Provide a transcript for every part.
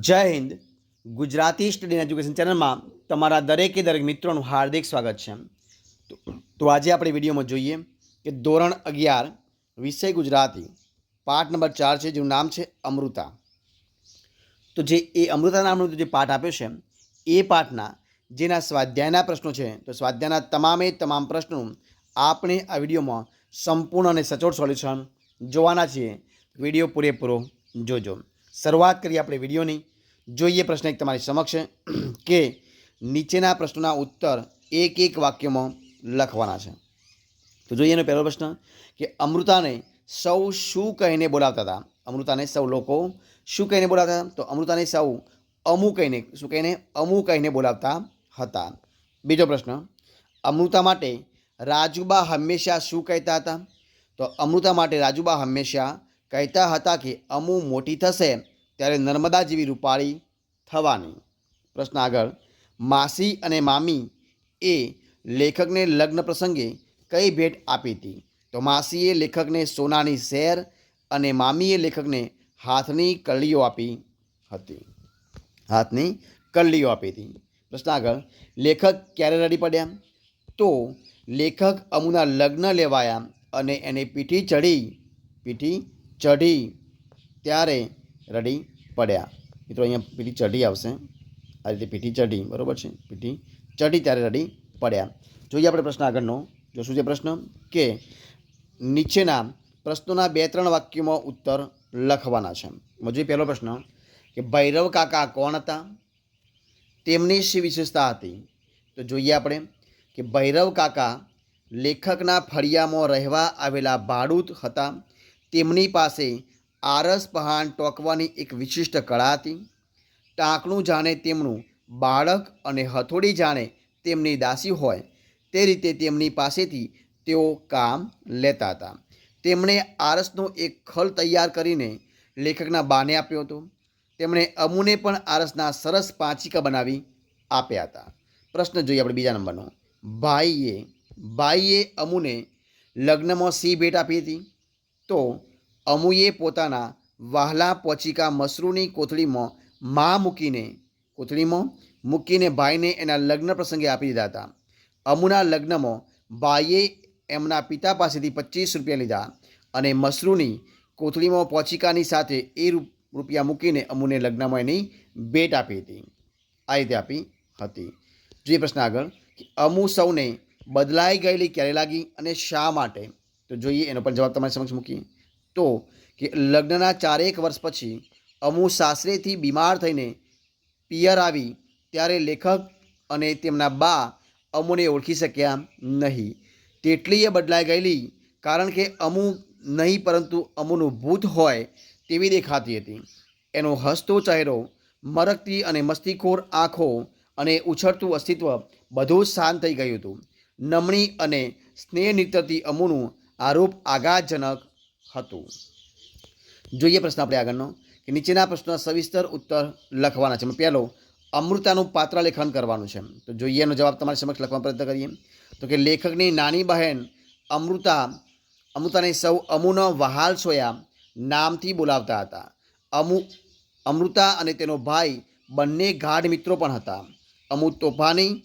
જય Hind. Gujarati study education ચેનલમાં તમારા દરેકે દરેક મિત્રોનું હાર્દિક સ્વાગત છે. તો- આજે આપણે વિડીયોમાં જોઈએ કે ધોરણ અગિયાર, વિષય ગુજરાતી, પાઠ નંબર ચાર છે, જેનું નામ છે અમૃતા. તો જે એ અમૃતા નામનો જે પાઠ આપ્યો છે, એ પાઠના જેના સ્વાધ્યાયના પ્રશ્નો છે, તો સ્વાધ્યાયના તમામે તમામ પ્રશ્નો આપણે આ વિડીયોમાં સંપૂર્ણ અને સચોટ સોલ્યુશન જોવાના છીએ. વીડિયો પૂરેપૂરો જોજો. શરૂઆત કરીએ આપણે વિડીયોની. જોઈએ પ્રશ્ન એક તમારી સમક્ષ કે નીચેના પ્રશ્નોના ઉત્તર એક એક વાક્યમાં લખવાના છે. તો જોઈએ એનો પહેલો પ્રશ્ન કે અમૃતાને સૌ શું કહીને બોલાવતા હતા? અમૃતાને સૌ લોકો શું કહીને બોલાવતા હતા? તો અમૃતાને સૌ અમુ કહીને, શું કહીને? અમુ કહીને બોલાવતા હતા. બીજો પ્રશ્ન, અમૃતા માટે રાજુબા હંમેશા શું કહેતા હતા? તો અમૃતા માટે રાજુબા હંમેશા કહેતા હતા કે અમુ મોટી થશે. ત્યારે નર્મદા જેવી રૂપાળી થવાની. પ્રશ્ન આગળ. માસી અને મામી એ લેખકને લગ્ન પ્રસંગે કઈ ભેટ આપી હતી? તો માસીએ લેખકને સોનાની શેર અને મામીએ લેખકને હાથની કળીઓ આપી હતી. હાથની કળીઓ આપી હતી. પ્રશ્ન આગળ. લેખક ક્યારે રડી પડ્યા? તો લેખક અમુના લગ્ન લેવાયા અને એને પીઠી ચઢી પીઠી ચઢી. ત્યારે રડી પડ્યા. મિત્રો, અહીંયા પીઠી ચઢી આવશે. આ રીતે પીઠી ચઢી, બરાબર છે? પીઠી ચઢી ત્યારે રડી પડ્યા. જોઈએ આપણે પ્રશ્ન આગળનો. જોશું છે પ્રશ્ન? કે નીચેના પ્રશ્નોના બે ત્રણ વાક્યોમાં ઉત્તર લખવાના છે. જોઈએ પહેલો પ્રશ્ન, કે ભૈરવ કાકા કોણ હતા? તેમની શી વિશેષતા હતી? તો જોઈએ આપણે, કે ભૈરવ કાકા લેખકના ફળિયામાં રહેવા આવેલા ભાડૂત હતા. તેમની પાસે આરસ પહાણ ટોકવાની એક વિશિષ્ટ કળા હતી. ટાંકણું જાણે તેમનું બાળક અને હથોડી જાણે તેમની દાસી હોય. તે રીતે તેમની પાસેથી તેઓ કામ લેતા હતા. તેમણે આરસનો એક ખલ તૈયાર કરીને લેખકના બાને આપ્યો હતો. તેમણે અમુને પણ આરસના સરસ પાંચિકા બનાવી આપ્યા હતા. પ્રશ્ન જોઈએ આપણે બીજા નંબરનો. ભાઈએ ભાઈએ અમુને લગ્નમાં સી ભેટ આપી હતી. તો અમુએ પોતાના વહાલા પોચિકા મસરૂની કોથળીમાં માં મૂકીને, કોથળીમાં મૂકીને ભાઈને એના લગ્ન પ્રસંગે આપી દીધા હતા. અમુના લગ્નમાં ભાઈએ એમના પિતા પાસેથી પચીસ રૂપિયા લીધા અને મસરૂની કોથળીમાં પોચિકાની સાથે એ રૂપિયા મૂકીને અમુને લગ્નમાં એની ભેટ આપી હતી. આ રીતે આપી હતી. જે પ્રશ્ન આગળ અમુ સૌને બદલાઈ ગયેલી ક્યારે લાગી અને શા માટે? તો જોઈએ એનો પણ જવાબ તમારી સમક્ષ મૂકીએ. તો કે લગ્નના ચારેક વર્ષ પછી અમુ સાસરેથી બીમાર થઈને પિયર આવી, ત્યારે લેખક અને તેમના બા અમુને ઓળખી શક્યા નહીં. તેટલીએ બદલાઈ ગયેલી, કારણ કે અમુ નહીં પરંતુ અમુનું ભૂત હોય તેવી દેખાતી હતી. એનો હસતો ચહેરો, મરકતી અને મસ્તીખોર આંખો અને ઉછળતું અસ્તિત્વ બધું શાંત થઈ ગયું હતું. નમણી અને સ્નેહ નીતરતી અમુનું આરોપ આઘાતજનક હતું. જોઈએ પ્રશ્ન આપણે આગળનો, કે નીચેના પ્રશ્નના સવિસ્તર ઉત્તર લખવાના છે. પહેલો અમૃતાનું પાત્ર લેખન કરવાનું છે. તો જોઈએ એનો જવાબ તમારી સમક્ષ લખવાનો પ્રયત્ન કરીએ. તો કે લેખકની નાની બહેન અમૃતા, અમૃતાને સૌ અમુનો વહાલ સોયા નામથી બોલાવતા હતા. અમુ, અમૃતા અને તેનો ભાઈ બંને ગાઢ મિત્રો પણ હતા. અમુ તોફાની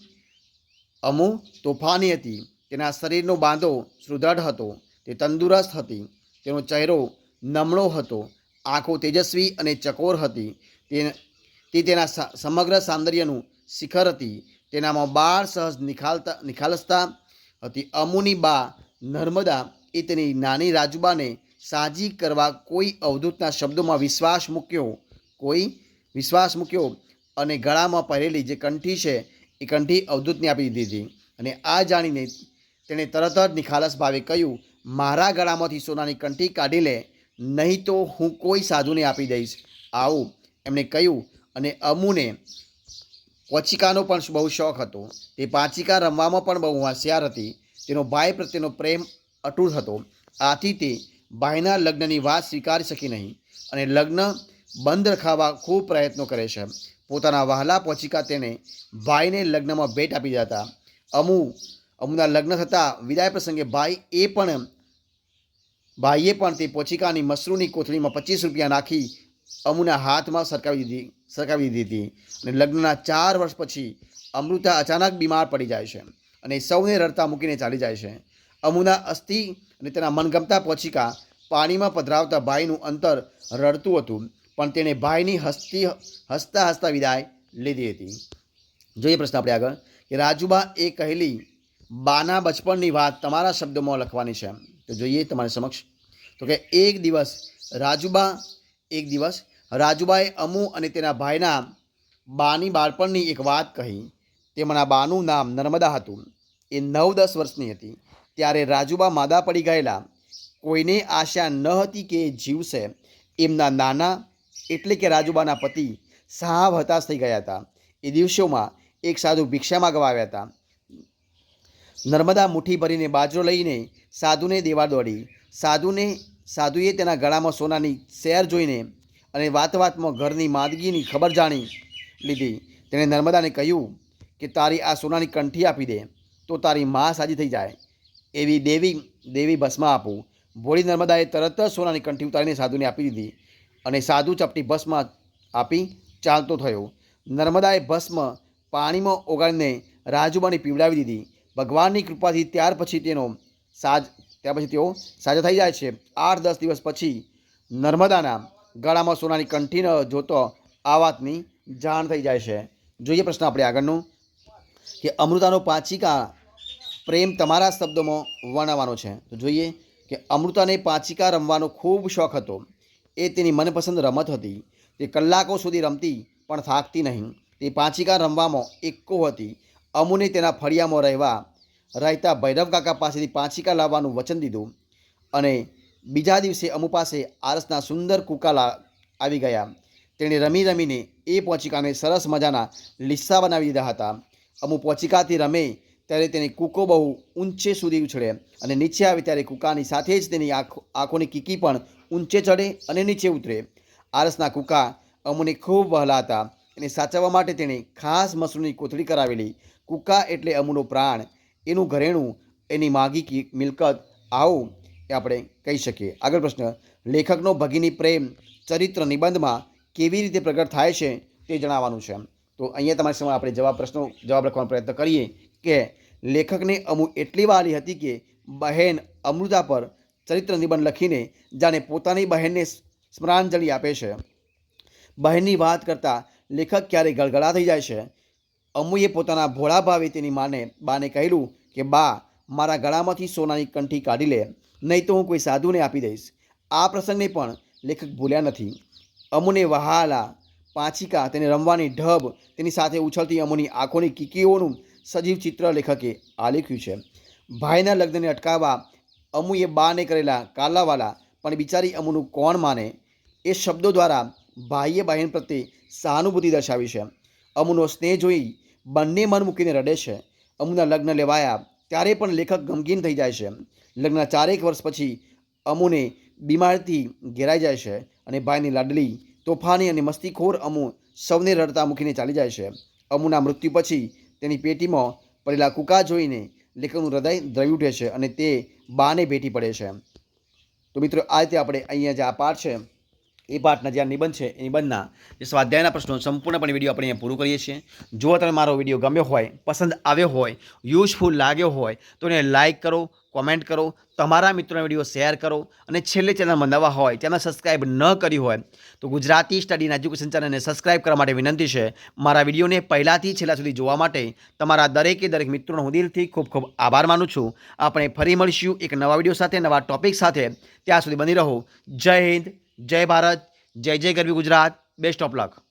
અમુ તોફાની હતી. તેના શરીરનો બાંધો સુદૃઢ હતો. તે તંદુરસ્ત હતી. તેનો ચહેરો નમણો હતો, આંખો તેજસ્વી અને ચકોર હતી, તે તે તેના સમગ્ર સૌંદર્યનું શિખર હતી, તેનામાં બાળ સહજ નિખાલતા, નિખાલસતા હતી. અમુની બા નર્મદા એ તેની નાની રાજુબાને સાજી કરવા કોઈ અવધૂતના શબ્દોમાં વિશ્વાસ મૂક્યો, કોઈ વિશ્વાસ મૂક્યો અને ગળામાં પહેરેલી જે કંઠી છે, એ કંઠી અવધૂતને આપી દીધી. અને આ જાણીને તેણે તરત જ નિખાલસ ભાવે કહ્યું મારા ગળામાંથી સોનાની કંઠી કાઢી લે, નહીં તો હું કોઈ સાધુને આપી દઈશ. આવું, એમણે કહ્યું, અને અમુને પોચિકાનો પણ બહુ શોખ હતો. તે પાંચિકા રમવામાં પણ બહુ હોશિયાર હતી. તેનો ભાઈ પ્રત્યેનો પ્રેમ અટૂટ હતો. આથી તે ભાઈના લગ્નની વાત સ્વીકારી શકી નહીં અને લગ્ન બંધ રખાવા ખૂબ પ્રયત્નો કરે છે. પોતાના વહાલા પોચિકા તેને ભાઈને લગ્નમાં ભેટ આપી જતા અમુ અમુના લગ્ન થતાં વિદાય પ્રસંગે ભાઈ એ પણ ભાઈએ પણ તે પોચિકાની મશરૂની કોથળીમાં પચીસ રૂપિયા નાખી અમુના હાથમાં સરકાવી દીધી સરકાવી દીધી હતી. અને લગ્નના ચાર વર્ષ પછી અમૃતા અચાનક બીમાર પડી જાય છે અને સૌને રડતા મૂકીને ચાલી જાય છે. અમુના અસ્થિ અને તેના મનગમતા પોચિકા પાણીમાં પધરાવતા ભાઈનું અંતર રડતું હતું, પણ તેણે ભાઈની હસતી, હસતા હસતા વિદાય લીધી હતી. જોઈએ પ્રશ્ન આપણે આગળ, કે રાજુબા એ કહેલી બાના બચપણની વાત તમારા શબ્દોમાં લખવાની છે. તો જોઈએ તમારી સમક્ષ. તો કે એક દિવસ રાજુબા, એક દિવસ રાજુબાએ અમુ અને તેના ભાઈના બાની બાળપણની એક વાત કહી. તેમના બાનું નામ નર્મદા હતું. એ નવ દસ વર્ષની હતી. ત્યારે રાજુબા માદા પડી ગયેલા. કોઈને આશા ન હતી કે જીવશે. એમના નાના એટલે કે રાજુબાના પતિ સાવ હતાશ થઈ ગયા હતા. એ દિવસોમાં એક સાધુ ભિક્ષા માગવા આવ્યા હતા. નર્મદા મુઠ્ઠી ભરીને બાજરો લઈને સાધુને દેવા દોડી. સાધુને, સાધુએ તેના ગળામાં સોનાની શેર જોઈને અને વાત વાતમાં ઘરની માદગીની ખબર જાણી લીધી. તેણે નર્મદાને કહ્યું કે, તારી આ સોનાની કંઠી આપી દે, તો તારી મા સાજી થઈ જાય. એવી દેવી દેવી ભસ્મ આપું. ભોળી નર્મદાએ તરત જ સોનાની કંઠી ઉતારીને સાધુને આપી દીધી અને સાધુ ચપટી ભસ્મ આપી ચાલતો થયો. નર્મદાએ ભસ્મ પાણીમાં ઓગાળીને રાજુબાને પીવડાવી દીધી. ભગવાનની કૃપાથી ત્યાર પછી તેનો સાજ, ત્યાર પછી તેઓ સાજા થઈ જાય છે. આઠ દસ દિવસ પછી નર્મદાના ગળામાં સોનાની કંઠી ન જોતો આ વાતની જાણ થઈ જાય છે. જોઈએ પ્રશ્ન આપણે આગળનું, કે અમૃતાનો પાંચિકા પ્રેમ તમારા શબ્દોમાં વર્ણવવાનો છે. તો જોઈએ કે અમૃતાને પાંચિકા રમવાનો ખૂબ શોખ હતો. એ તેની મનપસંદ રમત હતી. તે કલાકો સુધી રમતી પણ થાકતી નહીં. તે પાંચિકા રમવામાં એક્કો હતી. અમુને તેના ફળિયામાં રહેવા રહેતા ભૈરવ કાકા પાસેથી પાંચિકા લાવવાનું વચન દીધું અને બીજા દિવસે અમુ પાસે આરસના સુંદર કુકાલા આવી ગયા. તેણે રમી રમીને એ પોચિકાને સરસ મજાના લીસ્સા બનાવી દીધા હતા. અમુ પોચિકાથી રમે ત્યારે તેને કૂકો બહુ ઊંચે સુધી ઉછળે અને નીચે આવે ત્યારે કૂકાની સાથે જ તેની આંખો, આંખોની કીકી પણ ઊંચે ચડે અને નીચે ઉતરે. આરસના કૂકા અમુને ખૂબ વહલા હતા. એને સાચવવા માટે તેણે ખાસ મસરૂની કોથળી કરાવેલી. કૂકા એટલે અમુનો પ્રાણ. એનું ઘરેણું, એની માગી કી, મિલકત, આવું એ આપણે કહી શકીએ. આગળ પ્રશ્ન, લેખકનો ભગીની પ્રેમ ચરિત્ર નિબંધમાં કેવી રીતે પ્રગટ થાય છે તે જણાવવાનું છે. તો અહીંયા તમારી સમય આપણે જવાબ પ્રશ્નો, જવાબ લખવાનો પ્રયત્ન કરીએ કે લેખકને અમુ એટલી વાલી હતી કે બહેન અમૃતા પર ચરિત્ર નિબંધ લખીને જાણે પોતાની બહેનને સ્મરાંજલિ આપે છે. બહેનની વાત કરતાં લેખક ક્યારેક ગળગળા થઈ જાય છે. અમુએ પોતાના ભોળા ભાવે તેની માને, બાને કહેલું કે, બા, મારા ગળામાંથી સોનાની કંઠી કાઢી લે, નહીં તો હું કોઈ સાધુને આપી દઈશ. આ પ્રસંગને પણ લેખક ભૂલ્યા નથી. અમુને વહાલા પાંચિકા તેને રમવાની ઢબ તેની સાથે ઉછળતી અમુની આંખોની કીકીઓનું સજીવ ચિત્ર લેખકે આલેખ્યું છે. ભાઈના લગ્નને અટકાવવા અમુએ બાને કરેલા કાલાવાલા, પણ બિચારી અમુનું કોણ માને? એ શબ્દો દ્વારા ભાઈએ બહેન પ્રત્યે સહાનુભૂતિ દર્શાવી છે. અમુનો સ્નેહ જોઈ બંને મન મૂકીને રડે છે. અમુના લગ્ન લેવાયા, ત્યારે પણ લેખક ગમગીન થઈ જાય છે. લગ્નના ચારેક વર્ષ પછી અમુને બીમારથી ઘેરાઈ જાય છે અને ભાઈની લાડલી, તોફાની અને મસ્તીખોર અમુ સૌને રડતા મૂકીને ચાલી જાય છે. અમુના મૃત્યુ પછી તેની પેટીમાં પડેલા કુકા જોઈને લેખકનું હૃદય દ્રવી ઉઠે છે અને તે બાને ભેટી પડે છે. તો મિત્રો, આ રીતે આપણે અહીંયા જે આ પાઠ છે એ પાઠના જે નિબંધ છે, એ નિબંધના જે સ્વાધ્યાયના પ્રશ્નો સંપૂર્ણપણે વીડિયો આપણે અહીંયા પૂરું કરીએ છીએ. જો તમે મારો વીડિયો ગમ્યો હોય, પસંદ આવ્યો હોય યુઝફુલ લાગ્યો હોય, તો એને લાઇક કરો કોમેન્ટ કરો, તમારા મિત્રોના વીડિયો શેર કરો અને છેલ્લે ચેનલમાં નવા હોય, ચેનલ સબસ્ક્રાઈબ ન કરી હોય, તો ગુજરાતી સ્ટડીના એજ્યુકેશન ચેનલને સબસ્ક્રાઈબ કરવા માટે વિનંતી છે, મારા વિડીયોને પહેલાંથી છેલ્લા સુધી જોવા માટે તમારા દરેકે દરેક મિત્રોનો હું દિલથી ખૂબ ખૂબ આભાર માનું છું. આપણે ફરી મળીશું એક નવા વીડિયો સાથે, નવા ટોપિક સાથે. ત્યાં સુધી બની રહો. જય હિન્દ. જય ભારત જય જય ગરવી ગુજરાત બેસ્ટ ઓફ લક